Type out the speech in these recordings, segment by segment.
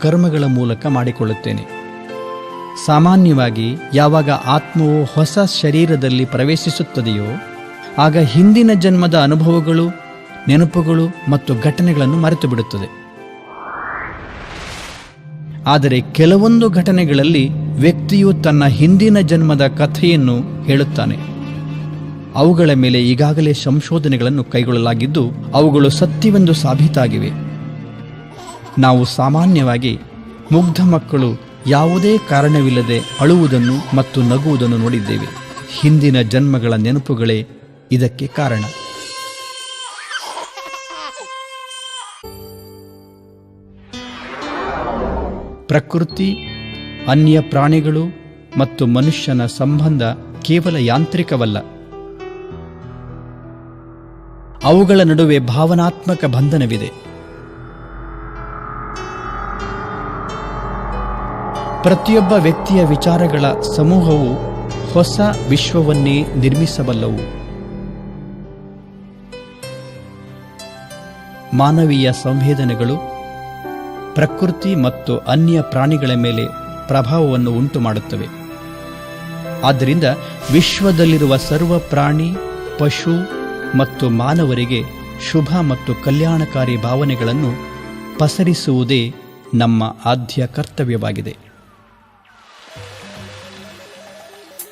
ಕರ್ಮಗಳ ಮೂಲಕ ಮಾಡಿಕೊಳ್ಳುತ್ತೇನೆ. ಸಾಮಾನ್ಯವಾಗಿ ಯಾವಾಗ ಆತ್ಮವು ಹೊಸ ಶರೀರದಲ್ಲಿ ಪ್ರವೇಶಿಸುತ್ತದೆಯೋ, ಆಗ ಹಿಂದಿನ ಜನ್ಮದ ಅನುಭವಗಳು, ನೆನಪುಗಳು ಮತ್ತು ಘಟನೆಗಳನ್ನು ಮರೆತು ಬಿಡುತ್ತದೆ ಆದರೆ ಕೆಲವೊಂದು ಘಟನೆಗಳಲ್ಲಿ ವ್ಯಕ್ತಿಯು ತನ್ನ ಹಿಂದಿನ ಜನ್ಮದ ಕಥೆಯನ್ನು ಹೇಳುತ್ತಾನೆ. ಅವುಗಳ ಮೇಲೆ ಈಗಾಗಲೇ ಸಂಶೋಧನೆಗಳನ್ನು ಕೈಗೊಳ್ಳಲಾಗಿದ್ದು, ಅವುಗಳು ಸತ್ಯವೆಂದು ಸಾಬೀತಾಗಿವೆ. ನಾವು ಸಾಮಾನ್ಯವಾಗಿ ಮುಗ್ಧ ಮಕ್ಕಳು ಯಾವುದೇ ಕಾರಣವಿಲ್ಲದೆ ಅಳುವುದನ್ನು ಮತ್ತು ನಗುವುದನ್ನು ನೋಡಿದ್ದೇವೆ. ಹಿಂದಿನ ಜನ್ಮಗಳ ನೆನಪುಗಳೇ ಇದಕ್ಕೆ ಕಾರಣ. ಪ್ರಕೃತಿ ಅನ್ಯ ಪ್ರಾಣಿಗಳು ಮತ್ತು ಮನುಷ್ಯನ ಸಂಬಂಧ ಕೇವಲ ಯಾಂತ್ರಿಕವಲ್ಲ. ಅವುಗಳ ನಡುವೆ ಭಾವನಾತ್ಮಕ ಬಂಧನವಿದೆ. ಪ್ರತಿಯೊಬ್ಬ ವ್ಯಕ್ತಿಯ ವಿಚಾರಗಳ ಸಮೂಹವು ಹೊಸ ವಿಶ್ವವನ್ನೇ ನಿರ್ಮಿಸಬಲ್ಲವು. ಮಾನವೀಯ ಸಂವೇದನೆಗಳು ಪ್ರಕೃತಿ ಮತ್ತು ಅನ್ಯ ಪ್ರಾಣಿಗಳ ಮೇಲೆ ಪ್ರಭಾವವನ್ನು ಉಂಟು ಮಾಡುತ್ತವೆ ಆದ್ದರಿಂದ ವಿಶ್ವದಲ್ಲಿರುವ ಸರ್ವ ಪ್ರಾಣಿ, ಪಶು ಮತ್ತು ಮಾನವರಿಗೆ ಶುಭ ಮತ್ತು ಕಲ್ಯಾಣಕಾರಿ ಭಾವನೆಗಳನ್ನು ಪಸರಿಸುವುದೇ ನಮ್ಮ ಆದ್ಯ ಕರ್ತವ್ಯವಾಗಿದೆ.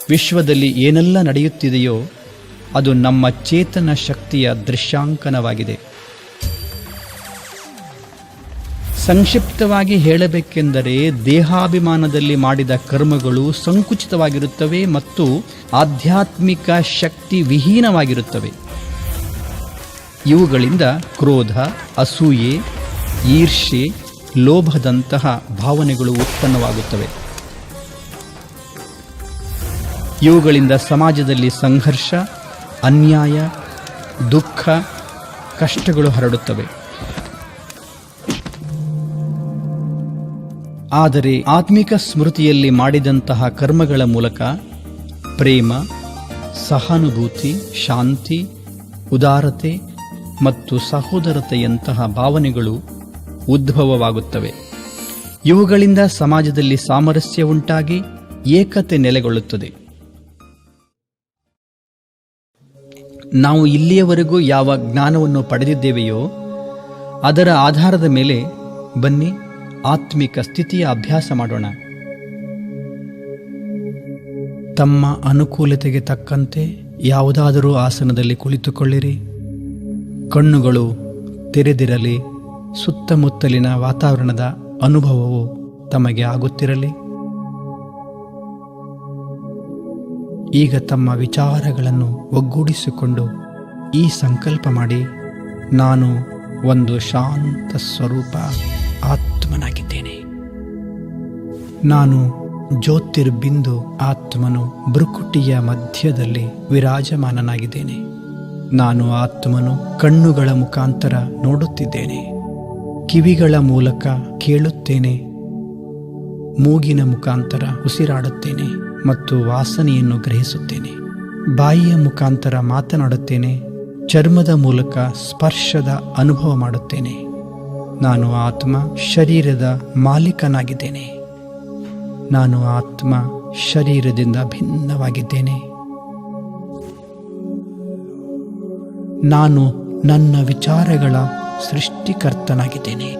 ವಿಶ್ವದಲ್ಲಿ ಏನೆಲ್ಲ ನಡೆಯುತ್ತಿದೆಯೋ ಅದು ನಮ್ಮ ಚೇತನ ಶಕ್ತಿಯ ದೃಶ್ಯಾಂಕನವಾಗಿದೆ. ಸಂಕ್ಷಿಪ್ತವಾಗಿ ಹೇಳಬೇಕೆಂದರೆ ದೇಹಾಭಿಮಾನದಲ್ಲಿ ಮಾಡಿದ ಕರ್ಮಗಳು ಸಂಕುಚಿತವಾಗಿರುತ್ತವೆ ಮತ್ತು ಆಧ್ಯಾತ್ಮಿಕ ಶಕ್ತಿ ವಿಹೀನವಾಗಿರುತ್ತವೆ. ಇವುಗಳಿಂದ ಕ್ರೋಧ, ಅಸೂಯೆ ಈರ್ಷೆ ಲೋಭದಂತಹ ಭಾವನೆಗಳು ಉತ್ಪನ್ನವಾಗುತ್ತವೆ. ಇವುಗಳಿಂದ ಸಮಾಜದಲ್ಲಿ ಸಂಘರ್ಷ, ಅನ್ಯಾಯ, ದುಃಖ, ಕಷ್ಟಗಳು ಹರಡುತ್ತವೆ. ಆದರೆ ಆತ್ಮಿಕ ಸ್ಮೃತಿಯಲ್ಲಿ ಮಾಡಿದಂತಹ ಕರ್ಮಗಳ ಮೂಲಕ ಪ್ರೇಮ, ಸಹಾನುಭೂತಿ, ಶಾಂತಿ, ಉದಾರತೆ ಮತ್ತು ಸಹೋದರತೆಯಂತಹ ಭಾವನೆಗಳು ಉದ್ಭವವಾಗುತ್ತವೆ. ಇವುಗಳಿಂದ ಸಮಾಜದಲ್ಲಿ ಸಾಮರಸ್ಯ ಉಂಟಾಗಿ ಏಕತೆ ನೆಲೆಗೊಳ್ಳುತ್ತದೆ. ನಾವು ಇಲ್ಲಿಯವರೆಗೂ ಯಾವ ಜ್ಞಾನವನ್ನು ಪಡೆದಿದ್ದೇವೆಯೋ ಅದರ ಆಧಾರದ ಮೇಲೆ ಬನ್ನಿ. ಆತ್ಮಿಕ ಸ್ಥಿತಿಯ ಅಭ್ಯಾಸ ಮಾಡೋಣ. ತಮ್ಮ ಅನುಕೂಲತೆಗೆ ತಕ್ಕಂತೆ ಯಾವುದಾದರೂ ಆಸನದಲ್ಲಿ ಕುಳಿತುಕೊಳ್ಳಿರಿ. ಕಣ್ಣುಗಳು ತೆರೆದಿರಲಿ, ಸುತ್ತಮುತ್ತಲಿನ ವಾತಾವರಣದ ಅನುಭವವು ತಮಗೆ ಆಗುತ್ತಿರಲಿ. ಈಗ ತಮ್ಮ ವಿಚಾರಗಳನ್ನು ಒಗ್ಗೂಡಿಸಿಕೊಂಡು ಈ ಸಂಕಲ್ಪ ಮಾಡಿ, ನಾನು ಒಂದು ಶಾಂತ ಸ್ವರೂಪ ಆತ್ಮನಾಗಿದ್ದೇನೆ. ನಾನು ಜ್ಯೋತಿರ್ಬಿಂದು ಆತ್ಮನು ಬೃಕುಟಿಯ ಮಧ್ಯದಲ್ಲಿ ವಿರಾಜಮಾನನಾಗಿದ್ದೇನೆ. ನಾನು ಆತ್ಮನು ಕಣ್ಣುಗಳ ಮುಖಾಂತರ ನೋಡುತ್ತಿದ್ದೇನೆ. ಕಿವಿಗಳ ಮೂಲಕ ಕೇಳುತ್ತೇನೆ. ಮೂಗಿನ ಮುಖಾಂತರ ಉಸಿರಾಡುತ್ತೇನೆ ಮತ್ತು ವಾಸನೆಯನ್ನು ಗ್ರಹಿಸುತ್ತೇನೆ. ಬಾಯಿಯ ಮುಖಾಂತರ ಮಾತನಾಡುತ್ತೇನೆ. ಚರ್ಮದ ಮೂಲಕ ಸ್ಪರ್ಶದ ಅನುಭವ ಮಾಡುತ್ತೇನೆ. ನಾನು ಆತ್ಮ ಶರೀರದ ಮಾಲೀಕನಾಗಿದ್ದೇನೆ. ನಾನು ಆತ್ಮ ಶರೀರದಿಂದ ಭಿನ್ನವಾಗಿದ್ದೇನೆ. ನಾನು ನನ್ನ ವಿಚಾರಗಳ ಸೃಷ್ಟಿಕರ್ತನಾಗಿದ್ದೇನೆ.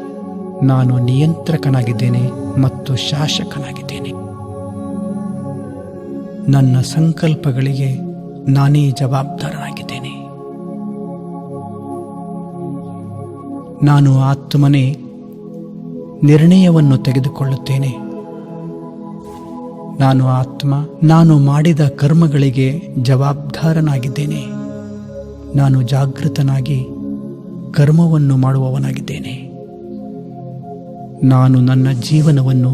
ನಾನು ನಿಯಂತ್ರಕನಾಗಿದ್ದೇನೆ ಮತ್ತು ಶಾಸಕನಾಗಿದ್ದೇನೆ. ನನ್ನ ಸಂಕಲ್ಪಗಳಿಗೆ ನಾನೇ ಜವಾಬ್ದಾರನಾಗಿದ್ದೇನೆ. ನಾನು ಆತ್ಮನೇ ನಿರ್ಣಯವನ್ನು ತೆಗೆದುಕೊಳ್ಳುತ್ತೇನೆ. ನಾನು ಆತ್ಮ, ನಾನು ಮಾಡಿದ ಕರ್ಮಗಳಿಗೆ ಜವಾಬ್ದಾರನಾಗಿದ್ದೇನೆ. ನಾನು ಜಾಗೃತನಾಗಿ ಕರ್ಮವನ್ನು ಮಾಡುವವನಾಗಿದ್ದೇನೆ. ನಾನು ನನ್ನ ಜೀವನವನ್ನು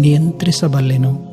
ನಿಯಂತ್ರಿಸಬಲ್ಲೆನು.